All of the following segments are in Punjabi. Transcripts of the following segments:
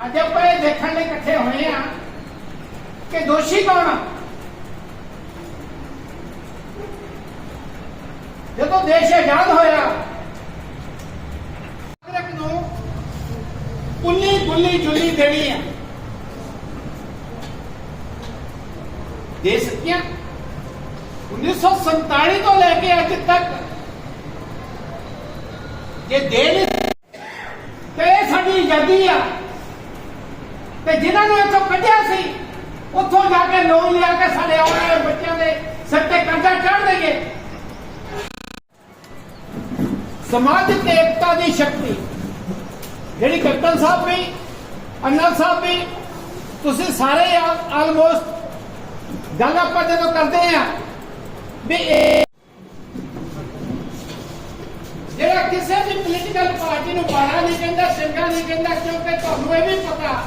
ਅੱਜ ਆਪਾਂ ਇਹ ਦੇਖਣ ਲਈ ਇਕੱਠੇ ਹੋਏ ਆ ਕਿ ਦੋਸ਼ੀ ਕੌਣ ਆ? ਜਦੋਂ ਦੇਸ਼ ਆਜ਼ਾਦ ਹੋਇਆ ਨਾਗਰਿਕ ਨੂੰ ਕੁੱਲੀ ਗੁੱਲੀ ਜੁਲੀ ਦੇਣੀ ਆ। ਦੇ ਸਕੀਆਂ। 1947 ਤੋਂ ਲੈ ਕੇ ਅੱਜ ਤੱਕ ਜੇ ਦੇ ਨਹੀਂ ਤੇ ਇਹ ਸਾਡੀ ਆਜ਼ਾਦੀ ਆ। ਤੇ ਜਿਨ੍ਹਾਂ ਨੂੰ ਇੱਥੋਂ ਕੱਢਿਆ ਸੀ, ਉੱਥੋਂ ਜਾ ਕੇ ਲੋਨ ਲਿਆ ਕੇ ਸਾਡੇ ਆਉਣ ਵਾਲੇ ਬੱਚਿਆਂ ਦੇ ਸਿਰ ਤੇ ਕਰਜ਼ਾ ਚੜ੍ਹ ਦੇਗੇ ਸਮਾਜਿਕ ਏਕਤਾ ਦੀ ਸ਼ਕਤੀ। ਜਿਹੜੀ ਕੈਪਟਨ ਸਾਹਿਬ ਵੀ ਅੰਨਾ ਸਾਹਿਬ ਵੀ, ਤੁਸੀਂ ਸਾਰੇ ਆਲਮੋਸਟ ਗੱਲ ਆਪਾਂ ਜਦੋਂ ਕਰਦੇ ਆ, ਵੀ ਜਿਹੜਾ ਕਿਸੇ ਵੀ ਪੋਲੀਟੀਕਲ ਪਾਰਟੀ ਨੂੰ ਬਾਹਰ ਨਹੀਂ ਕਹਿੰਦਾ, ਸਿੰਘਾਂ ਨਹੀਂ ਕਹਿੰਦਾ, ਕਿਉਂਕਿ ਤੁਹਾਨੂੰ ਇਹ ਵੀ ਪਤਾ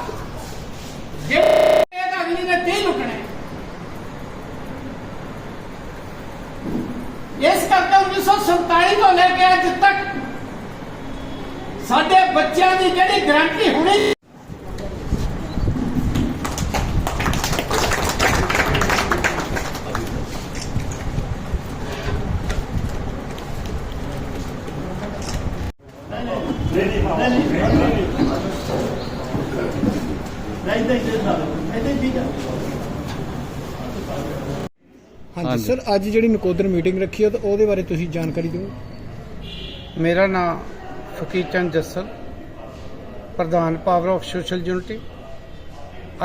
ਜਿਹੜੇ ਇਹਦਾ ਅਗਲੀ ਨੇ ਤੇ ਲੁਕਣਾ ਹੈ। ਇਸ ਕਰਕੇ 1947 ਤੋਂ ਲੈ ਕੇ ਅੱਜ ਤੱਕ ਸਾਡੇ ਬੱਚਿਆਂ ਦੀ ਜਿਹੜੀ ਗਰੰਟੀ ਹੋਣੀ ਹਾਂਜੀ ਸਰ ਅੱਜ ਜਿਹੜੀ ਨਕੋਦਰ ਮੀਟਿੰਗ ਰੱਖੀ ਹੈ ਤਾਂ ਉਹਦੇ ਬਾਰੇ ਤੁਸੀਂ ਜਾਣਕਾਰੀ ਦਿਓ। ਮੇਰਾ ਨਾਮ ਫਕੀਰ ਚੰਦ ਜੱਸਲ ਪ੍ਰਧਾਨ ਪਾਵਰ ਆਫ ਸੋਸ਼ਲ ਯੂਨਿਟੀ।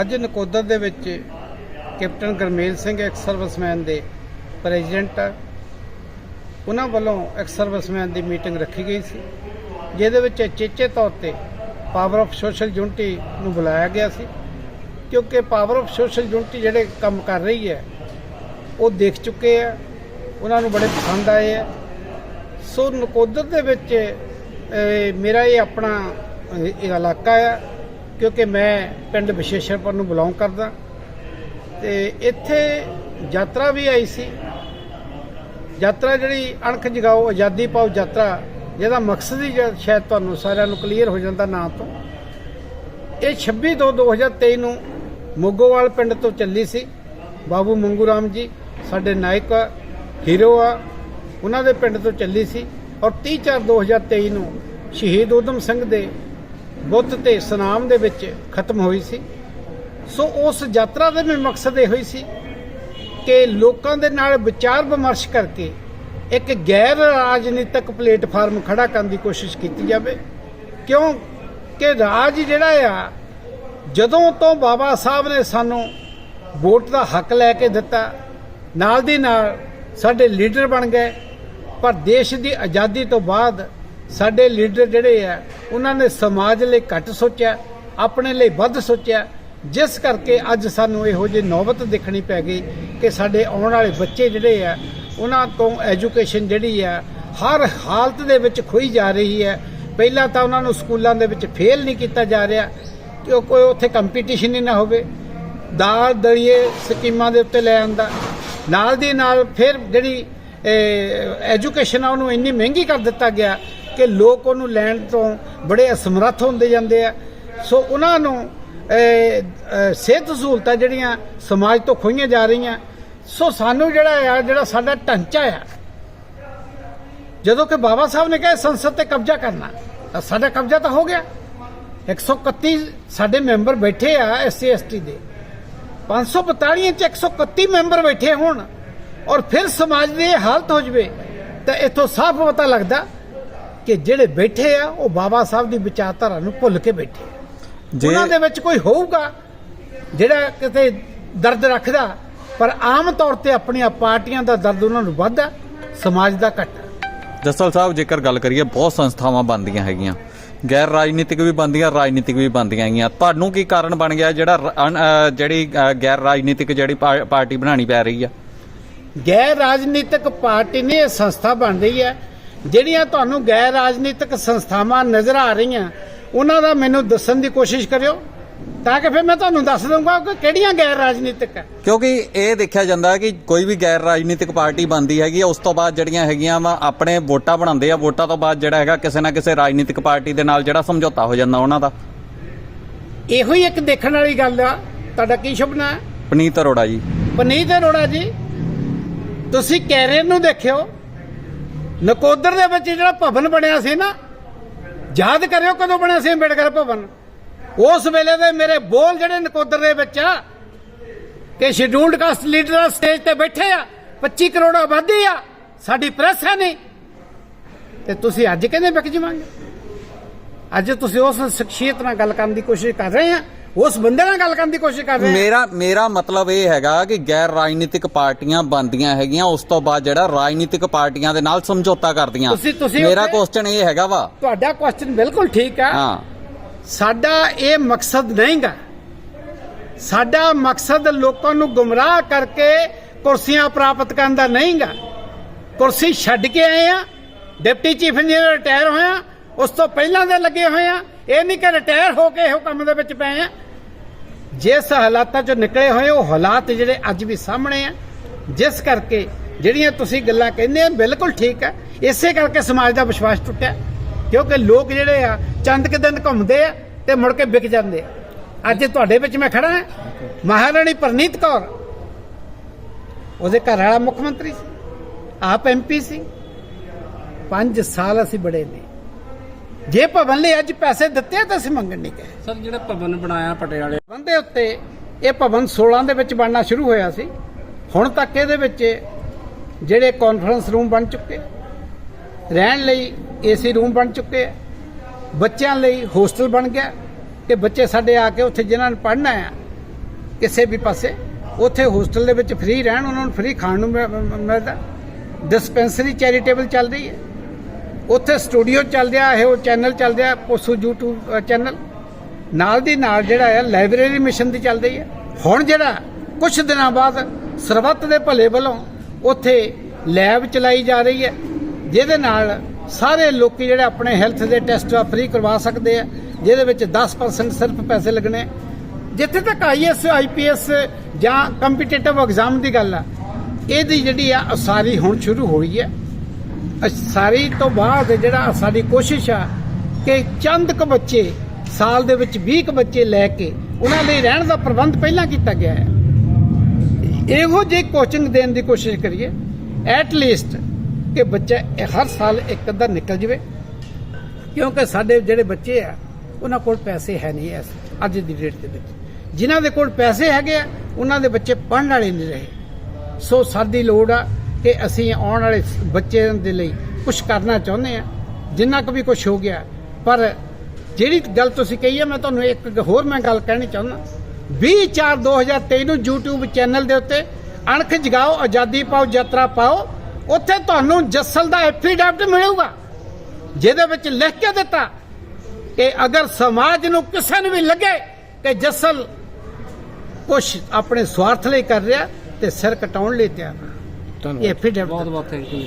ਅੱਜ ਨਕੋਦਰ ਦੇ ਵਿੱਚ captain Gurmel Singh ex serviceman ਦੇ ਪ੍ਰੈਜ਼ੀਡੈਂਟ ਆ। ਉਹਨਾਂ ਵੱਲੋਂ ਐਕਸ ਸਰਵਿਸਮੈਨ ਦੀ ਮੀਟਿੰਗ ਰੱਖੀ ਗਈ ਸੀ ਜਿਹਦੇ ਵਿੱਚ ਚੇਚੇ ਤੌਰ ਤੇ ਪਾਵਰ ਆਫ ਸੋਸ਼ਲ ਯੂਨਿਟੀ ਨੂੰ ਬੁਲਾਇਆ ਗਿਆ ਸੀ। ਕਿਉਂਕਿ ਪਾਵਰ ਆਫ ਸੋਸ਼ਲ ਯੂਨਿਟੀ ਜਿਹੜੇ ਕੰਮ ਕਰ ਰਹੀ ਹੈ ਉਹ ਦੇਖ ਚੁੱਕੇ ਆ, ਉਹਨਾਂ ਨੂੰ ਬੜੇ ਪਸੰਦ ਆਏ ਆ। ਸੋ ਨਕੋਦਰ ਦੇ ਵਿੱਚ ਮੇਰਾ ਇਹ ਆਪਣਾ ਇਲਾਕਾ ਆ, ਕਿਉਂਕਿ ਮੈਂ ਪਿੰਡ ਵਿਸ਼ੇਸ਼ਰਪੁਰ ਨੂੰ ਬਿਲੋਂਗ ਕਰਦਾ। ਤੇ ਇੱਥੇ ਯਾਤਰਾ ਵੀ ਆਈ ਸੀ। ਯਾਤਰਾ ਜਿਹੜੀ ਅਣਖ ਜਗਾਓ, ਆਜ਼ਾਦੀ ਪਾਓ ਯਾਤਰਾ, ਜਿਹਦਾ ਮਕਸਦ ਹੀ ਸ਼ਾਇਦ ਤੁਹਾਨੂੰ ਸਾਰਿਆਂ ਨੂੰ ਕਲੀਅਰ ਹੋ ਜਾਂਦਾ ਨਾਂ ਤੋਂ। ਇਹ 26 ਤੋਂ 2023 ਨੂੰ ਮੋਗੋਵਾਲ ਪਿੰਡ ਤੋਂ ਚੱਲੀ ਸੀ, ਬਾਬੂ ਮੰਗੂ ਰਾਮ ਜੀ। ਸਾਡੇ ਨਾਇਕ ਆ, ਹੀਰੋ ਆ ਉਹਨਾਂ ਦੇ ਪਿੰਡ ਤੋਂ ਚੱਲੀ ਸੀ ਔਰ 30 4 2023 ਨੂੰ ਸ਼ਹੀਦ ਊਧਮ ਸਿੰਘ ਦੇ ਬੁੱਤ ਤੇ ਸਨਾਮ ਦੇ ਵਿੱਚ ਖਤਮ ਹੋਈ ਸੀ। ਸੋ ਉਸ ਯਾਤਰਾ ਦਾ ਵੀ ਮਕਸਦ ਇਹੋ ਹੀ ਸੀ ਕਿ ਲੋਕਾਂ ਦੇ ਨਾਲ ਵਿਚਾਰ ਵਿਮਰਸ਼ ਕਰਕੇ ਇੱਕ ਗੈਰ ਰਾਜਨੀਤਿਕ ਪਲੇਟਫਾਰਮ ਖੜਾ ਕਰਨ ਦੀ ਕੋਸ਼ਿਸ਼ ਕੀਤੀ ਜਾਵੇ। ਕਿਉਂ ਕਿ ਰਾਜ ਜਿਹੜਾ ਆ ਜਦੋਂ ਤੋਂ ਬਾਬਾ ਸਾਹਿਬ ਨੇ ਸਾਨੂੰ ਵੋਟ ਦਾ ਹੱਕ ਲੈ ਕੇ ਦਿੱਤਾ ਨਾਲ ਦੀ ਨਾਲ ਸਾਡੇ ਲੀਡਰ ਬਣ ਗਏ। ਪਰ ਦੇਸ਼ ਦੀ ਆਜ਼ਾਦੀ ਤੋਂ ਬਾਅਦ ਸਾਡੇ ਲੀਡਰ ਜਿਹੜੇ ਆ, ਉਹਨਾਂ ਨੇ ਸਮਾਜ ਲਈ ਘੱਟ ਸੋਚਿਆ, ਆਪਣੇ ਲਈ ਵੱਧ ਸੋਚਿਆ। ਜਿਸ ਕਰਕੇ ਅੱਜ ਸਾਨੂੰ ਇਹੋ ਜਿਹੀ ਨੌਬਤ ਦੇਖਣੀ ਪੈ ਗਈ ਕਿ ਸਾਡੇ ਆਉਣ ਵਾਲੇ ਬੱਚੇ ਜਿਹੜੇ ਆ, ਉਹਨਾਂ ਤੋਂ ਐਜੂਕੇਸ਼ਨ ਜਿਹੜੀ ਆ, ਹਰ ਹਾਲਤ ਦੇ ਵਿੱਚ ਖੋਈ ਜਾ ਰਹੀ ਹੈ। ਪਹਿਲਾਂ ਤਾਂ ਉਹਨਾਂ ਨੂੰ ਸਕੂਲਾਂ ਦੇ ਵਿੱਚ ਫੇਲ ਨਹੀਂ ਕੀਤਾ ਜਾ ਰਿਹਾ, ਕਿ ਉਹ ਕੋਈ ਉੱਥੇ ਕੰਪੀਟੀਸ਼ਨ ਹੀ ਨਾ ਹੋਵੇ। ਦਾਲ ਦਲੀਏ ਸਕੀਮਾਂ ਦੇ ਉੱਤੇ ਲੈ ਆਂਦਾ ਨਾਲ ਦੀ ਨਾਲ ਫਿਰ ਜਿਹੜੀ ਐਜੂਕੇਸ਼ਨ ਆ, ਉਹਨੂੰ ਇੰਨੀ ਮਹਿੰਗੀ ਕਰ ਦਿੱਤਾ ਗਿਆ ਕਿ ਲੋਕ ਉਹਨੂੰ ਲੈਣ ਤੋਂ ਬੜੇ ਅਸਮਰੱਥ ਹੁੰਦੇ ਜਾਂਦੇ ਆ। ਸੋ ਉਹਨਾਂ ਨੂੰ ਸਿਹਤ ਸਹੂਲਤਾਂ ਜਿਹੜੀਆਂ ਸਮਾਜ ਤੋਂ ਖੋਈਆਂ ਜਾ ਰਹੀਆਂ। ਸੋ ਸਾਨੂੰ ਜਿਹੜਾ ਆ, ਜਿਹੜਾ ਸਾਡਾ ਢਾਂਚਾ ਆ, ਜਦੋਂ ਕਿ ਬਾਬਾ ਸਾਹਿਬ ਨੇ ਕਿਹਾ ਸੰਸਦ ਤੇ ਕਬਜ਼ਾ ਕਰਨਾ, ਤਾਂ ਸਾਡਾ ਕਬਜ਼ਾ ਤਾਂ ਹੋ ਗਿਆ। 131 ਸਾਡੇ ਮੈਂਬਰ ਬੈਠੇ ਆ ਐਸਸੀ ਐਸਟੀ ਦੇ। 542 ਚ 131 ਮੈਂਬਰ ਬੈਠੇ ਹੋਣ ਔਰ ਫਿਰ ਸਮਾਜ ਦੀ ਇਹ ਹਾਲਤ ਹੋ ਜਵੇ ਤਾਂ ਇਥੋਂ ਸਾਫ਼ ਪਤਾ ਲੱਗਦਾ ਕਿ ਜਿਹੜੇ ਬੈਠੇ ਆ ਉਹ ਬਾਬਾ ਸਾਹਿਬ ਦੀ ਵਿਚਾਰਧਾਰਾ ਨੂੰ ਭੁੱਲ ਕੇ ਬੈਠੇ ਆ। ਉਹਨਾਂ ਦੇ ਵਿੱਚ ਕੋਈ ਹੋਊਗਾ ਜਿਹੜਾ ਕਿਤੇ ਦਰਦ ਰੱਖਦਾ ਪਰ ਆਮ ਤੌਰ ਤੇ ਆਪਣੀਆਂ ਪਾਰਟੀਆਂ ਦਾ ਦਰਦ ਉਹਨਾਂ ਨੂੰ ਵੱਧਦਾ ਸਮਾਜ ਦਾ ਘੱਟ ਜਸਲ ਸਾਹਿਬ ਜੇਕਰ ਗੱਲ ਕਰੀਏ ਬਹੁਤ ਸੰਸਥਾਵਾਂ ਬਣਦੀਆਂ ਹੈਗੀਆਂ ਗੈਰ ਰਾਜਨੀਤਿਕ ਵੀ ਬਣਦੀਆਂ, ਰਾਜਨੀਤਿਕ ਵੀ ਬਣਦੀਆਂ ਹੈਗੀਆਂ। ਤੁਹਾਨੂੰ ਕੀ ਕਾਰਨ ਬਣ ਗਿਆ ਜਿਹੜਾ ਜਿਹੜੀ ਗੈਰ ਰਾਜਨੀਤਿਕ ਜਿਹੜੀ ਪਾ- ਪਾਰਟੀ ਬਣਾਣੀ ਪੈ ਰਹੀ ਆ? ਗੈਰ ਰਾਜਨੀਤਿਕ ਪਾਰਟੀ ਨਹੀਂ, ਇਹ ਸੰਸਥਾ ਬਣ ਰਹੀ ਹੈ। ਜਿਹੜੀਆਂ ਤੁਹਾਨੂੰ ਗੈਰ ਰਾਜਨੀਤਿਕ ਸੰਸਥਾਵਾਂ ਨਜ਼ਰ ਆ ਰਹੀਆਂ, ਉਹਨਾਂ ਦਾ ਮੈਨੂੰ ਦੱਸਣ ਦੀ ਕੋਸ਼ਿਸ਼ ਕਰਿਓ। ਤਾਂ ਕਿ ਫਿਰ ਮੈਂ ਤੁਹਾਨੂੰ ਦੱਸ ਦਊਂਗਾ ਕਿ ਕਿਹੜੀਆਂ ਗੈਰ ਰਾਜਨੀਤਿਕ ਹੈ। ਕਿਉਂਕਿ ਇਹ ਦੇਖਿਆ ਜਾਂਦਾ ਕਿ ਕੋਈ ਵੀ ਗੈਰ ਰਾਜਨੀਤਿਕ ਪਾਰਟੀ ਬਣਦੀ ਹੈਗੀ ਆ ਉਸ ਤੋਂ ਬਾਅਦ ਜਿਹੜੀਆਂ ਹੈਗੀਆਂ ਵਾ ਆਪਣੇ ਵੋਟਾਂ ਬਣਾਉਂਦੇ ਆ ਵੋਟਾਂ ਤੋਂ ਬਾਅਦ ਜਿਹੜਾ ਹੈਗਾ ਕਿਸੇ ਨਾ ਕਿਸੇ ਰਾਜਨੀਤਿਕ ਪਾਰਟੀ ਦੇ ਨਾਲ ਜਿਹੜਾ ਸਮਝੌਤਾ ਹੋ ਜਾਂਦਾ ਉਹਨਾਂ ਦਾ। ਇਹੋ ਹੀ ਇੱਕ ਦੇਖਣ ਵਾਲੀ ਗੱਲ ਆ। ਤੁਹਾਡਾ ਕੀ ਸੁਪਨਾ ਹੈ? ਪਨੀਤ ਅਰੋੜਾ ਜੀ। ਪਨੀਤ ਅਰੋੜਾ ਜੀ ਤੁਸੀਂ ਕੈਰੀਅਰ ਨੂੰ ਦੇਖਿਓ। ਨਕੋਦਰ ਦੇ ਵਿੱਚ ਜਿਹੜਾ ਭਵਨ ਬਣਿਆ ਸੀ ਨਾ ਯਾਦ ਕਰਿਓ ਕਦੋਂ ਬਣਿਆ ਸੀ ਅੰਬੇਡਕਰ ਭਵਨ? ਉਸ ਵੇਲੇ ਦੇ ਮੇਰੇ ਬੋਲ ਜਿਹੜੇ ਨਕੋਦਰ ਦੇ ਵਿੱਚ ਆ ਕਿ ਸ਼ਡਿਊਲਡ ਕਾਸਟ ਲੀਡਰ ਸਟੇਜ ਤੇ ਬੈਠੇ ਆ 25 ਕਰੋੜ ਆਬਾਦੀ ਆ ਸਾਡੀ ਪ੍ਰੈਸ ਹੈ ਨਹੀਂ। ਤੇ ਤੁਸੀਂ ਅੱਜ ਕਹਿੰਦੇ ਵਿਕ ਜਾਵਾਂਗੇ। ਅੱਜ ਤੁਸੀਂ ਉਸ ਸ਼ਖਸੀਅਤ ਨਾਲ ਗੱਲ ਕਰਨ ਦੀ ਕੋਸ਼ਿਸ਼ ਕਰ ਰਹੇ ਆ ਉਸ ਬੰਦੇ ਨਾਲ ਗੱਲ ਕਰਨ ਦੀ ਕੋਸ਼ਿਸ਼ ਕਰ ਰਹੇ ਆ। ਮੇਰਾ ਮੇਰਾ ਮਤਲਬ ਇਹ ਹੈਗਾ ਕਿ ਗੈਰ ਰਾਜਨੀਤਿਕ ਪਾਰਟੀਆਂ ਬੰਦੀਆਂ ਹੈਗੀਆਂ ਉਸ ਤੋਂ ਬਾਅਦ ਜਿਹੜਾ ਰਾਜਨੀਤਿਕ ਪਾਰਟੀਆਂ ਦੇ ਨਾਲ ਸਮਝੌਤਾ ਕਰਦੀਆਂ। ਮੇਰਾ ਕੁਐਸਚਨ ਇਹ ਹੈਗਾ ਵਾ। ਤੁਹਾਡਾ ਕੁਐਸਚਨ ਬਿਲਕੁਲ ਠੀਕ ਆ। ਹਾਂ। ਸਾਡਾ ਇਹ ਮਕਸਦ ਨਹੀਂਗਾ। ਸਾਡਾ ਮਕਸਦ ਲੋਕਾਂ ਨੂੰ ਗੁੰਮਰਾਹ ਕਰਕੇ ਕੁਰਸੀਆਂ ਪ੍ਰਾਪਤ ਕਰਨ ਦਾ ਨਹੀਂਗਾ। ਕੁਰਸੀ ਛੱਡ ਕੇ ਆਏ ਆ, ਡਿਪਟੀ ਚੀਫ ਇੰਜੀਨੀਅਰ ਰਿਟਾਇਰ ਹੋਇਆ ਉਸ ਤੋਂ ਪਹਿਲਾਂ ਦੇ ਲੱਗੇ ਹੋਏ ਆ। ਇਹ ਨਹੀਂ ਕਿ ਰਿਟਾਇਰ ਹੋ ਕੇ ਇਹੋ ਕੰਮ ਦੇ ਵਿੱਚ ਪਏ ਆ। ਜਿਸ ਹਾਲਾਤਾਂ ਚੋਂ ਨਿਕਲੇ ਹੋਏ ਉਹ ਹਾਲਾਤ ਜਿਹੜੇ ਅੱਜ ਵੀ ਸਾਹਮਣੇ ਆ। ਜਿਸ ਕਰਕੇ ਜਿਹੜੀਆਂ ਤੁਸੀਂ ਗੱਲਾਂ ਕਹਿੰਦੇ ਆ, ਬਿਲਕੁਲ ਠੀਕ ਆ। ਇਸੇ ਕਰਕੇ ਸਮਾਜ ਦਾ ਵਿਸ਼ਵਾਸ ਟੁੱਟਿਆ। ਕਿਉਂਕਿ ਲੋਕ ਜਿਹੜੇ ਆ ਚੰਦ ਕੁ ਦਿਨ ਘੁੰਮਦੇ ਆ ਤੇ ਮੁੜ ਕੇ ਵਿਕ ਜਾਂਦੇ ਆ। ਅੱਜ ਤੁਹਾਡੇ ਵਿੱਚ ਮੈਂ ਖੜਾ ਹਾਂ। ਮਹਾਰਾਣੀ ਪ੍ਰਨੀਤ ਕੌਰ ਉਹਦੇ ਘਰ ਵਾਲਾ ਮੁੱਖ ਮੰਤਰੀ ਸੀ। ਆਪ ਐਮਪੀ ਸੀ। 5 ਸਾਲ ਅਸੀਂ ਬੜੇ ਨੇ। ਜੇ ਭਵਨ ਲਈ ਅੱਜ ਪੈਸੇ ਦਿੱਤੇ ਤਾਂ ਅਸੀਂ ਮੰਗਣ ਨਹੀਂ ਗਏ। ਸਰ ਜਿਹੜਾ ਭਵਨ ਬਣਾਇਆ ਪਟਿਆਲੇ ਭਵਨ ਦੇ ਉੱਤੇ ਇਹ ਭਵਨ 16 ਦੇ ਵਿੱਚ ਬਣਨਾ ਸ਼ੁਰੂ ਹੋਇਆ ਸੀ। ਹੁਣ ਤੱਕ ਇਹਦੇ ਵਿੱਚ ਜਿਹੜੇ ਕਾਨਫਰੰਸ ਰੂਮ ਬਣ ਚੁੱਕੇ। ਰਹਿਣ ਲਈ ਏਸੀ ਰੂਮ ਬਣ ਚੁੱਕੇ ਆ। ਬੱਚਿਆਂ ਲਈ ਹੋਸਟਲ ਬਣ ਗਿਆ। ਕਿ ਬੱਚੇ ਸਾਡੇ ਆ ਕੇ ਉੱਥੇ ਜਿਨ੍ਹਾਂ ਨੇ ਪੜ੍ਹਨਾ ਆ, ਕਿਸੇ ਵੀ ਪਾਸੇ, ਉੱਥੇ ਹੋਸਟਲ ਦੇ ਵਿੱਚ ਫ੍ਰੀ ਰਹਿਣ, ਉਹਨਾਂ ਨੂੰ ਫ੍ਰੀ ਖਾਣ ਨੂੰ ਮਿ- ਮਿਲਦਾ। ਡਿਸਪੈਂਸਰੀ ਚੈਰੀਟੇਬਲ ਚੱਲ ਰਹੀ ਹੈ। ਉੱਥੇ ਸਟੂਡੀਓ ਚੱਲ ਰਿਹਾ, ਇਹ ਉਹ ਚੈਨਲ ਚੱਲ ਰਿਹਾ, ਪੋਸੂ YouTube ਚੈਨਲ। ਨਾਲ ਦੀ ਨਾਲ ਜਿਹੜਾ ਹੈ ਲਾਇਬ੍ਰੇਰੀ ਮਿਸ਼ਨ ਦੀ ਚੱਲ ਰਹੀ ਹੈ। ਹੁਣ ਜਿਹੜਾ ਕੁਝ ਦਿਨਾਂ ਬਾਅਦ ਸਰਬੱਤ ਦੇ ਭਲੇ ਵੱਲੋਂ ਉੱਥੇ ਲੈਬ ਚਲਾਈ ਜਾ ਰਹੀ ਹੈ। ਜਿਹਦੇ ਨਾਲ ਸਾਰੇ ਲੋਕੀ ਜਿਹੜੇ ਆਪਣੇ ਹੈਲਥ ਦੇ ਟੈਸਟ ਆ ਫ੍ਰੀ ਕਰਵਾ ਸਕਦੇ ਆ, ਜਿਹਦੇ ਵਿੱਚ 10% ਸਿਰਫ ਪੈਸੇ ਲੱਗਣੇ। ਜਿੱਥੇ ਤੱਕ ਆਈਐਸ ਆਈਪੀਐਸ ਜਾਂ ਕੰਪੀਟੀਟਿਵ ਐਗਜ਼ਾਮ ਦੀ ਗੱਲ ਆ, ਇਹਦੀ ਜਿਹੜੀ ਆ ਉਸਾਰੀ ਹੁਣ ਸ਼ੁਰੂ ਹੋਈ ਹੈ। ਸਾਰੀ ਤੋਂ ਬਾਅਦ ਜਿਹੜਾ ਸਾਡੀ ਕੋਸ਼ਿਸ਼ ਆ ਕਿ ਚੰਦ ਕੁ ਬੱਚੇ ਸਾਲ ਦੇ ਵਿੱਚ 20 ਕੁ ਬੱਚੇ ਲੈ ਕੇ ਉਹਨਾਂ ਲਈ ਰਹਿਣ ਦਾ ਪ੍ਰਬੰਧ ਪਹਿਲਾਂ ਕੀਤਾ ਗਿਆ ਹੈ। ਇਹੋ ਜਿਹੀ ਕੋਚਿੰਗ ਦੇਣ ਦੀ ਕੋਸ਼ਿਸ਼ ਕਰੀਏ। ਐਟ ਲੀਸਟ ਕਿ ਬੱਚਾ ਹਰ ਸਾਲ ਇੱਕ ਅੱਧਾ ਨਿਕਲ ਜਵੇ। ਕਿਉਂਕਿ ਸਾਡੇ ਜਿਹੜੇ ਬੱਚੇ ਆ, ਉਹਨਾਂ ਕੋਲ ਪੈਸੇ ਹੈ ਨਹੀਂ ਐਸ ਅੱਜ ਦੀ ਡੇਟ ਦੇ ਵਿੱਚ। ਜਿਨ੍ਹਾਂ ਦੇ ਕੋਲ ਪੈਸੇ ਹੈਗੇ ਆ, ਉਹਨਾਂ ਦੇ ਬੱਚੇ ਪੜ੍ਹਨ ਵਾਲੇ ਨਹੀਂ ਰਹੇ। ਸੋ ਸਾਡੀ ਲੋੜ ਆ ਕਿ ਅਸੀਂ ਆਉਣ ਵਾਲੇ ਬੱਚਿਆਂ ਦੇ ਲਈ ਕੁਝ ਕਰਨਾ ਚਾਹੁੰਦੇ ਆ। ਜਿੰਨਾ ਕੁ ਵੀ ਕੁਝ ਹੋ ਗਿਆ, ਪਰ ਜਿਹੜੀ ਗੱਲ ਤੁਸੀਂ ਕਹੀ ਹੈ ਮੈਂ ਤੁਹਾਨੂੰ ਇੱਕ ਹੋਰ ਮੈਂ ਗੱਲ ਕਹਿਣੀ ਚਾਹੁੰਦਾ। 20 4 2023 ਨੂੰ YouTube ਚੈਨਲ ਦੇ ਉੱਤੇ ਅਣਖ ਜਗਾਓ, ਆਜ਼ਾਦੀ ਪਾਓ, ਯਾਤਰਾ ਪਾਓ। ਉੱਥੇ ਤੁਹਾਨੂੰ ਜੱਸਲ ਦਾ ਐਫੀਡੈਵਿਟ ਮਿਲੂਗਾ ਜਿਹਦੇ ਵਿੱਚ ਲਿਖ ਕੇ ਦਿੱਤਾ ਕਿ ਅਗਰ ਸਮਾਜ ਨੂੰ ਕਿਸੇ ਨੂੰ ਵੀ ਲੱਗੇ ਕਿ ਜੱਸਲ ਕੁਛ ਆਪਣੇ ਸਵਾਰਥ ਲਈ ਕਰ ਰਿਹਾ ਤੇ ਸਿਰ ਕਟਾਉਣ ਲਈ ਤਿਆਰ। ਇਹ ਐਫੀਡੈਵਿਟ ਬਹੁਤ ਬਹੁਤ ਥੈਂਕ ਯੂ